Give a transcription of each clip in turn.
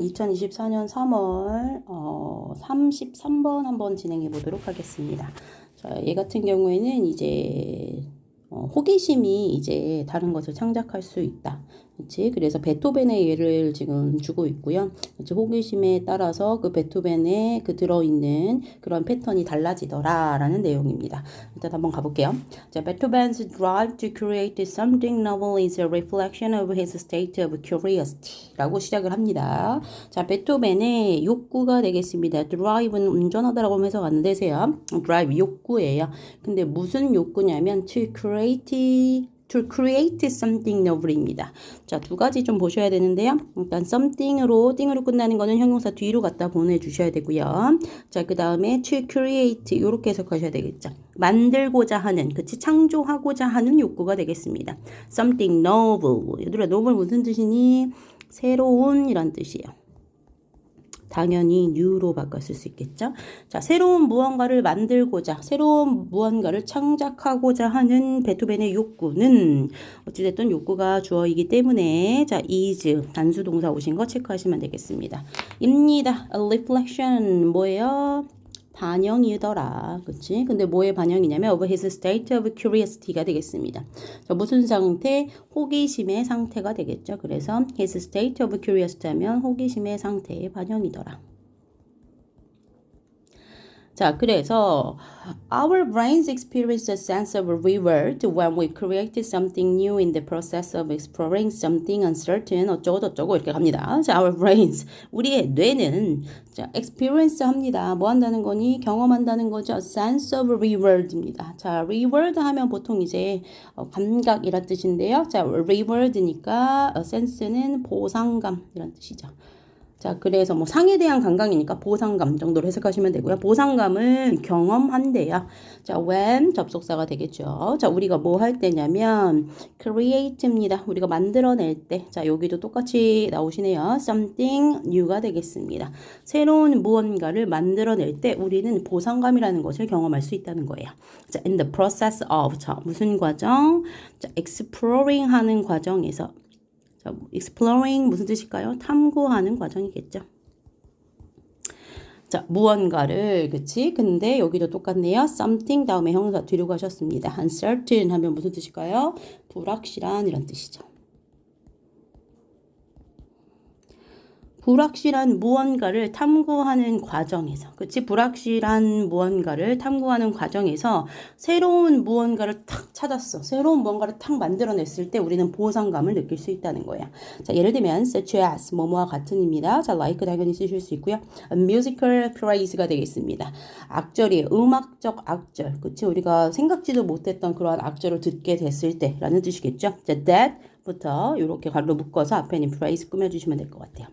2024년 3월 어, 33번 한번 진행해 보도록 하겠습니다. 자, 얘 같은 경우에는 이제 어, 호기심이 이제 다른 것을 창작할 수 있다. 그렇지? 그래서 베토벤의 예를 지금 주고 있고요. 그렇지? 호기심에 따라서 그 베토벤에 그 들어있는 그런 패턴이 달라지더라라는 내용입니다. 일단 한번 가볼게요. 자, Beethoven's drive to create something novel is a reflection of his state of curiosity라고 시작을 합니다. 자, 베토벤의 욕구가 되겠습니다. drive는 운전하다라고 안 되세요. drive 욕구예요. 근데 무슨 욕구냐면 to create to create something novel입니다. 자, 두 가지 좀 보셔야 되는데요. 일단 something으로 띵으로 끝나는 거는 형용사 뒤로 갖다 보내 주셔야 되고요. 자, 그 다음에 to create 이렇게 해석하셔야 되겠죠. 만들고자 하는, 그치 창조하고자 하는 욕구가 되겠습니다. something novel. 얘들아, novel 무슨 뜻이니? 새로운 이란 뜻이에요. 당연히 new로 바꿨을 수 있겠죠. 자, 새로운 무언가를 만들고자, 새로운 무언가를 창작하고자 하는 베토벤의 욕구는 어찌됐든 욕구가 주어이기 때문에 자, is 단수 동사 오신 거 체크하시면 되겠습니다. 입니다. A reflection 뭐예요? 반영이더라. 그치? 근데 뭐의 반영이냐면 of his state of curiosity가 되겠습니다. 자, 무슨 상태? 호기심의 상태가 되겠죠. 그래서 his state of curiosity 하면 호기심의 상태의 반영이더라. 자, 그래서 our brains experience a sense of reward when we create something new in the process of exploring something uncertain 어쩌고 저쩌고 이렇게 갑니다. 자, our brains 우리의 뇌는 자, experience 합니다. 뭐 한다는 거니? 경험한다는 거죠. Sense of reward입니다. 자, reward 하면 보통 이제 어, 감각이란 뜻인데요. 자, reward니까 어, sense는 보상감 이란 뜻이죠. 자, 그래서 뭐 상에 대한 감각이니까 보상감 정도로 해석하시면 되고요. 보상감을 경험한대요. 자, when 접속사가 되겠죠. 자, 우리가 뭐 할 때냐면 create입니다. 우리가 만들어낼 때. 자, 여기도 똑같이 나오시네요. something new가 되겠습니다. 새로운 무언가를 만들어낼 때 우리는 보상감이라는 것을 경험할 수 있다는 거예요. 자, in the process of 자, 무슨 과정? 자, exploring 하는 과정에서 자, exploring 무슨 뜻일까요? 탐구하는 과정이겠죠. 자, 무언가를, 그치? 근데 여기도 똑같네요. something 다음에 형용사 뒤로 가셨습니다. uncertain 하면 무슨 뜻일까요? 불확실한 이런 뜻이죠. 불확실한 무언가를 탐구하는 과정에서, 그치? 불확실한 무언가를 탐구하는 과정에서 새로운 무언가를 탁 찾았어. 새로운 무언가를 탁 만들어냈을 때 우리는 보상감을 느낄 수 있다는 거예요. 자, 예를 들면, such as, 뭐뭐와 같은입니다. 자, like 당연히 쓰실 수 있고요. musical praise가 되겠습니다. 악절이에요. 음악적 악절. 그치? 우리가 생각지도 못했던 그러한 악절을 듣게 됐을 때 라는 뜻이겠죠. 자, that 부터 이렇게 가로 묶어서 앞에는 프레이즈 꾸며주시면 될 것 같아요.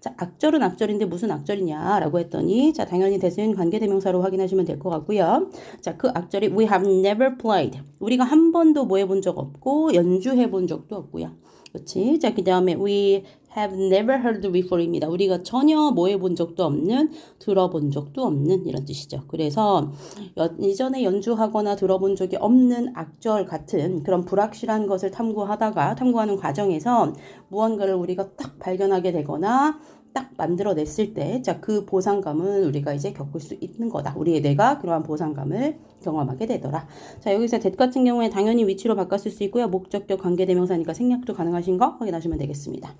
자, 악절은 악절인데 무슨 악절이냐라고 했더니 자, 당연히 대신 관계대명사로 확인하시면 될 것 같고요. 자, 그 악절이 we have never played. 우리가 한 번도 뭐 해본 적 없고 연주해 본 적도 없고요. 그렇지? 자, 그 다음에 we have never heard before입니다. 우리가 전혀 뭐 해본 적도 없는, 들어본 적도 없는 이런 뜻이죠. 그래서 여, 이전에 연주하거나 들어본 적이 없는 악절 같은 그런 불확실한 것을 탐구하다가 탐구하는 과정에서 무언가를 우리가 딱 발견하게 되거나 딱 만들어냈을 때, 자, 그 보상감은 우리가 이제 겪을 수 있는 거다. 우리의 뇌가 그러한 보상감을 경험하게 되더라. 자, 여기서 that 같은 경우에 당연히 위치로 바꿨을 수 있고요. 목적격 관계대명사니까 생략도 가능하신 거 확인하시면 되겠습니다.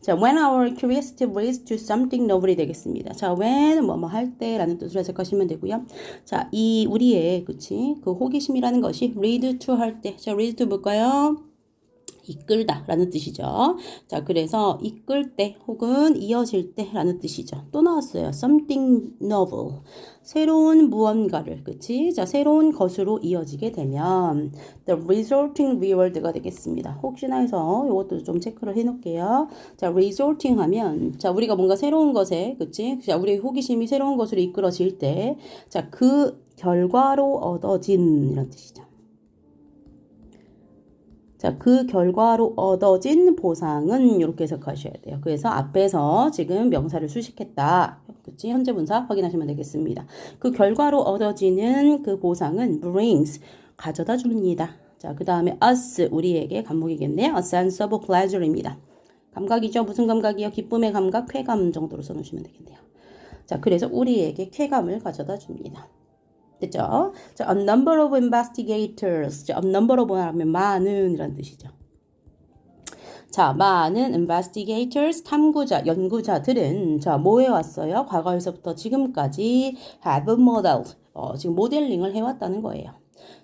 자, when our curiosity leads to something novel이 되겠습니다. 자, when 뭐뭐 할 때라는 뜻으로 해석하시면 되고요. 자, 이 우리의 그치 그 호기심이라는 것이 lead to 할 때, 자, lead to 볼까요? 이끌다 라는 뜻이죠. 자, 그래서 이끌 때 혹은 이어질 때 라는 뜻이죠. 또 나왔어요. something novel. 새로운 무언가를, 그치? 자, 새로운 것으로 이어지게 되면 the resulting reward가 되겠습니다. 혹시나 해서 이것도 좀 체크를 해 놓을게요. 자, resulting 하면, 자, 우리가 뭔가 새로운 것에, 그치? 자, 우리의 호기심이 새로운 것으로 이끌어질 때, 자, 그 결과로 얻어진 이런 뜻이죠. 자, 그 결과로 얻어진 보상은 이렇게 해석하셔야 돼요. 그래서 앞에서 지금 명사를 수식했다. 그치? 현재 분사 확인하시면 되겠습니다. 그 결과로 얻어지는 그 보상은 brings, 가져다 줍니다. 자, 그 다음에 us, 우리에게 감목이겠네요. a sense of pleasure입니다. 감각이죠. 무슨 감각이요? 기쁨의 감각, 쾌감 정도로 써놓으시면 되겠네요. 자, 그래서 우리에게 쾌감을 가져다 줍니다. 됐죠? 자, a number of investigators. 자, a number of 하면 많은 이란 뜻이죠. 자, 많은 investigators, 탐구자, 연구자들은 자, 뭐 해왔어요? 과거에서부터 지금까지 have modeled, 어, 지금 모델링을 해왔다는 거예요.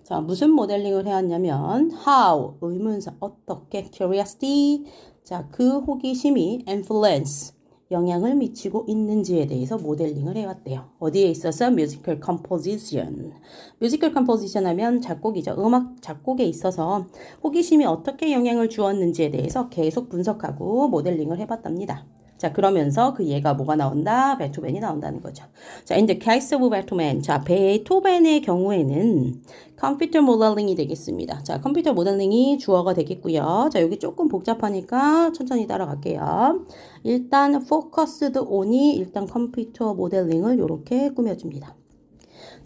자, 무슨 모델링을 해왔냐면 how, 의문사, 어떻게, curiosity, 자, 그 호기심이 influence, 영향을 미치고 있는지에 대해서 모델링을 해왔대요. 어디에 있어서 musical composition. musical composition 하면 작곡이죠. 음악 작곡에 있어서 호기심이 어떻게 영향을 주었는지에 대해서 계속 분석하고 모델링을 해봤답니다. 자, 그러면서 그 얘가 뭐가 나온다? 베토벤이 나온다는 거죠. 자, in the case of Beethoven. 자, 베토벤의 경우에는 컴퓨터 모델링이 되겠습니다. 자, 컴퓨터 모델링이 주어가 되겠고요. 자, 여기 조금 복잡하니까 천천히 따라갈게요. 일단 focused on이 일단 컴퓨터 모델링을 이렇게 꾸며줍니다.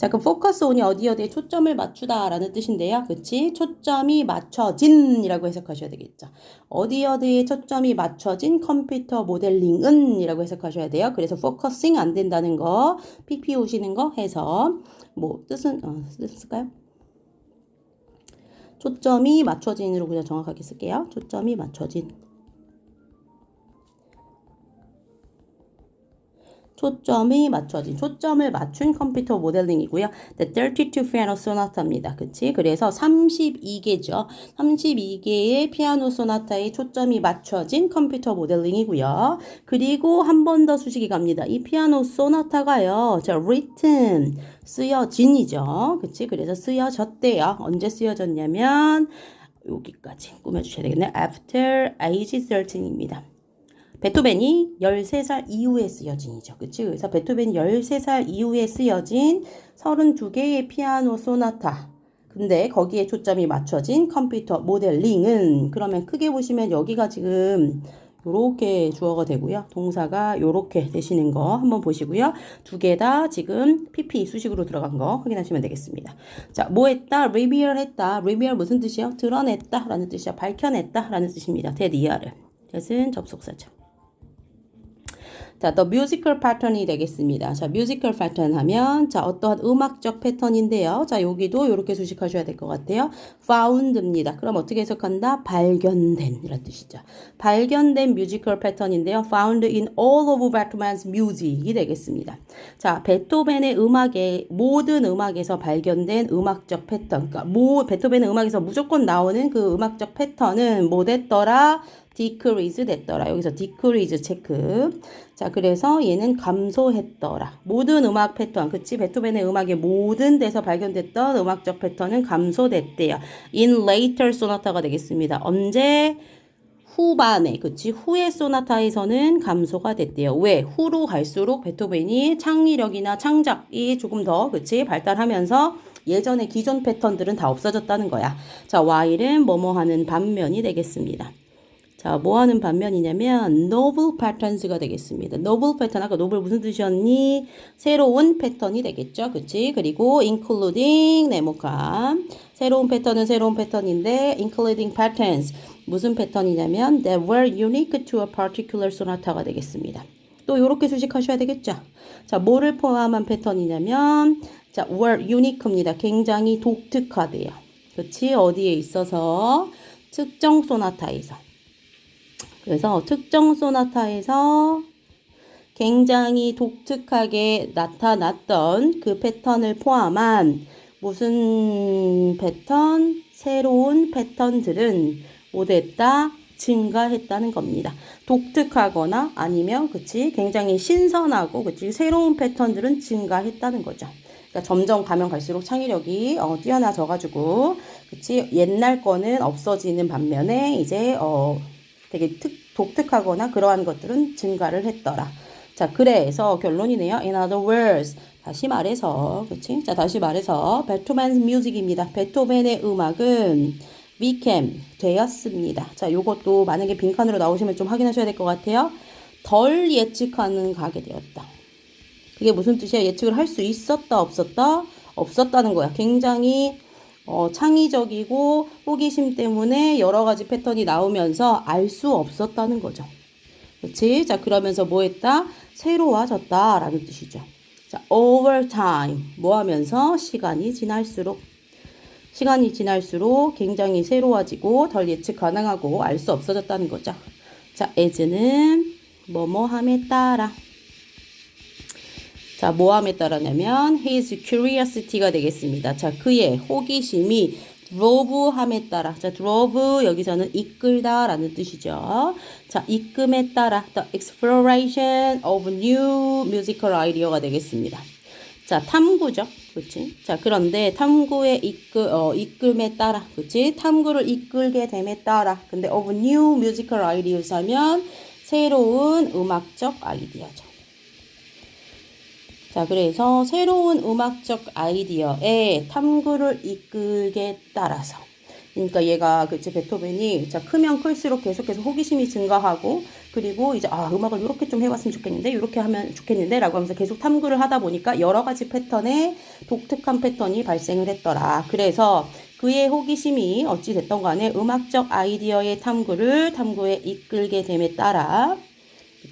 자, 그럼 포커스 온이 어디 어디에 초점을 맞추다라는 뜻인데요. 그치? 초점이 맞춰진이라고 해석하셔야 되겠죠. 어디 어디에 초점이 맞춰진 컴퓨터 모델링은 이라고 해석하셔야 돼요. 그래서 포커싱 안 된다는 거, PP 오시는 거 해서 뭐 뜻은 어, 쓸까요? 초점이 맞춰진으로 그냥 정확하게 쓸게요. 초점이 맞춰진. 초점이 맞춰진 초점을 맞춘 컴퓨터 모델링이고요. The 32 피아노 소나타입니다. 그치? 그래서 32개죠. 32개의 피아노 소나타에 초점이 맞춰진 컴퓨터 모델링이고요. 그리고 한 번 더 수식이 갑니다. 이 피아노 소나타가요. 자, written 쓰여진이죠. 그치? 그래서 쓰여졌대요. 언제 쓰여졌냐면 여기까지 꾸며주셔야 되겠네. After age 13입니다. 베토벤이 13살 이후에 쓰여진이죠. 그치? 그래서 베토벤이 13살 이후에 쓰여진 32개의 피아노 소나타. 근데 거기에 초점이 맞춰진 컴퓨터 모델링은 그러면 크게 보시면 여기가 지금 요렇게 주어가 되고요. 동사가 요렇게 되시는 거 한번 보시고요. 두 개 다 지금 PP 수식으로 들어간 거 확인하시면 되겠습니다. 자, 뭐 했다? reveal 했다. reveal 무슨 뜻이요? 드러냈다 라는 뜻이야. 밝혀냈다 라는 뜻입니다. 대리아를. 뜻은 접속사죠. 자, the musical pattern이 되겠습니다. 자, musical pattern 하면 자, 어떠한 음악적 패턴인데요. 자, 여기도 이렇게 수식하셔야 될 것 같아요. found입니다. 그럼 어떻게 해석한다? 발견된 이런 뜻이죠. 발견된 musical pattern인데요. found in all of Beethoven's music이 되겠습니다. 자, 베토벤의 음악의 모든 음악에서 발견된 음악적 패턴. 그러니까 모 베토벤의 음악에서 무조건 나오는 그 음악적 패턴은 뭐 됐더라? Decrease 됐더라. 여기서 decrease 체크. 자, 그래서 얘는 감소했더라. 모든 음악 패턴, 그치? 베토벤의 음악의 모든 데서 발견됐던 음악적 패턴은 감소됐대요. in later sonata가 되겠습니다. 언제? 후반에, 그치? 후의 소나타에서는 감소가 됐대요. 왜? 후로 갈수록 베토벤이 창의력이나 창작이 조금 더, 그치? 발달하면서 예전의 기존 패턴들은 다 없어졌다는 거야. 자, while은 뭐뭐 하는 반면이 되겠습니다. 자, 뭐 하는 반면이냐면 novel patterns가 되겠습니다. novel 패턴 아까 novel 무슨 뜻이었니? 새로운 패턴이 되겠죠. 그치? 그리고 including 네모감. 새로운 패턴은 새로운 패턴인데 including patterns 무슨 패턴이냐면 that were unique to a particular sonata가 되겠습니다. 또 이렇게 수식하셔야 되겠죠. 자, 뭐를 포함한 패턴이냐면 자, were unique입니다. 굉장히 독특하대요. 그치? 어디에 있어서 특정 소나타에서 그래서 특정 소나타에서 굉장히 독특하게 나타났던 그 패턴을 포함한 무슨 패턴, 새로운 패턴들은 못했다, 증가했다는 겁니다. 독특하거나 아니면 그치 굉장히 신선하고 그치 새로운 패턴들은 증가했다는 거죠. 그러니까 점점 가면 갈수록 창의력이 어, 뛰어나져가지고 그치 옛날 거는 없어지는 반면에 이제 어, 되게 특, 독특하거나 그러한 것들은 증가를 했더라. 자, 그래서 결론이네요. In other words, 다시 말해서, 그치? 자, 다시 말해서, 베토벤's music입니다. 베토벤의 음악은 became, 되었습니다. 자, 요것도 만약에 빈칸으로 나오시면 좀 확인하셔야 될 것 같아요. 덜 예측하는 가게 되었다. 그게 무슨 뜻이야? 예측을 할 수 있었다, 없었다? 없었다는 거야. 굉장히 어, 창의적이고 호기심 때문에 여러 가지 패턴이 나오면서 알 수 없었다는 거죠. 그치? 자, 그러면서 뭐 했다? 새로워졌다. 라는 뜻이죠. 자, over time. 뭐 하면서? 시간이 지날수록. 시간이 지날수록 굉장히 새로워지고 덜 예측 가능하고 알 수 없어졌다는 거죠. 자, as는 뭐뭐함에 따라. 자, 뭐함에 따라냐면 his curiosity가 되겠습니다. 자, 그의 호기심이 drove함에 따라. 자, drove 여기서는 이끌다라는 뜻이죠. 자, 이끔에 따라 the exploration of new musical idea가 되겠습니다. 자, 탐구죠. 그치? 자, 그런데 탐구의 이끌, 어, 이끌에 따라. 그치? 탐구를 이끌게 됨에 따라. 근데 of new musical ideas 하면 새로운 음악적 아이디어죠. 자, 그래서 새로운 음악적 아이디어에 탐구를 이끌게 따라서. 그러니까 얘가 그치 베토벤이 자 크면 클수록 계속해서 호기심이 증가하고 그리고 이제 아 음악을 이렇게 좀 해봤으면 좋겠는데 이렇게 하면 좋겠는데라고 하면서 계속 탐구를 하다 보니까 여러 가지 패턴의 독특한 패턴이 발생을 했더라. 그래서 그의 호기심이 어찌 됐던 간에 음악적 아이디어의 탐구를 탐구에 이끌게 됨에 따라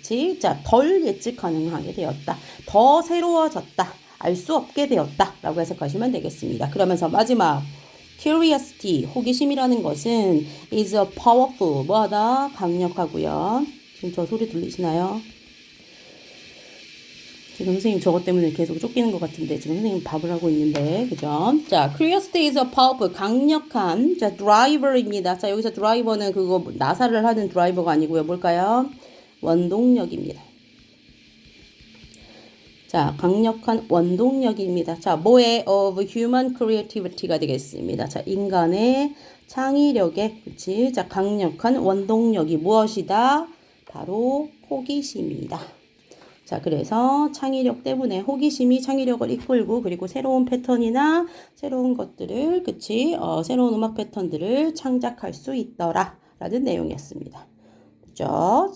그치? 자, 덜 예측 가능하게 되었다. 더 새로워졌다. 알 수 없게 되었다. 라고 해석하시면 되겠습니다. 그러면서 마지막. curiosity, 호기심이라는 것은 is a powerful, 뭐하다? 강력하고요. 지금 저 소리 들리시나요? 지금 선생님 저것 때문에 계속 쫓기는 것 같은데 지금 선생님 밥을 하고 있는데 그죠? 자, curiosity is a powerful 강력한 자 driver입니다. 자 여기서 드라이버는 그거 나사를 하는 드라이버가 아니고요. 뭘까요? 원동력입니다. 자, 강력한 원동력입니다. 자, 뭐의 of human creativity가 되겠습니다. 자, 인간의 창의력의 그치? 자, 강력한 원동력이 무엇이다? 바로 호기심이다. 자, 그래서 창의력 때문에 호기심이 창의력을 이끌고 그리고 새로운 패턴이나 새로운 것들을 그치? 어, 새로운 음악 패턴들을 창작할 수 있더라. 라는 내용이었습니다. 그죠?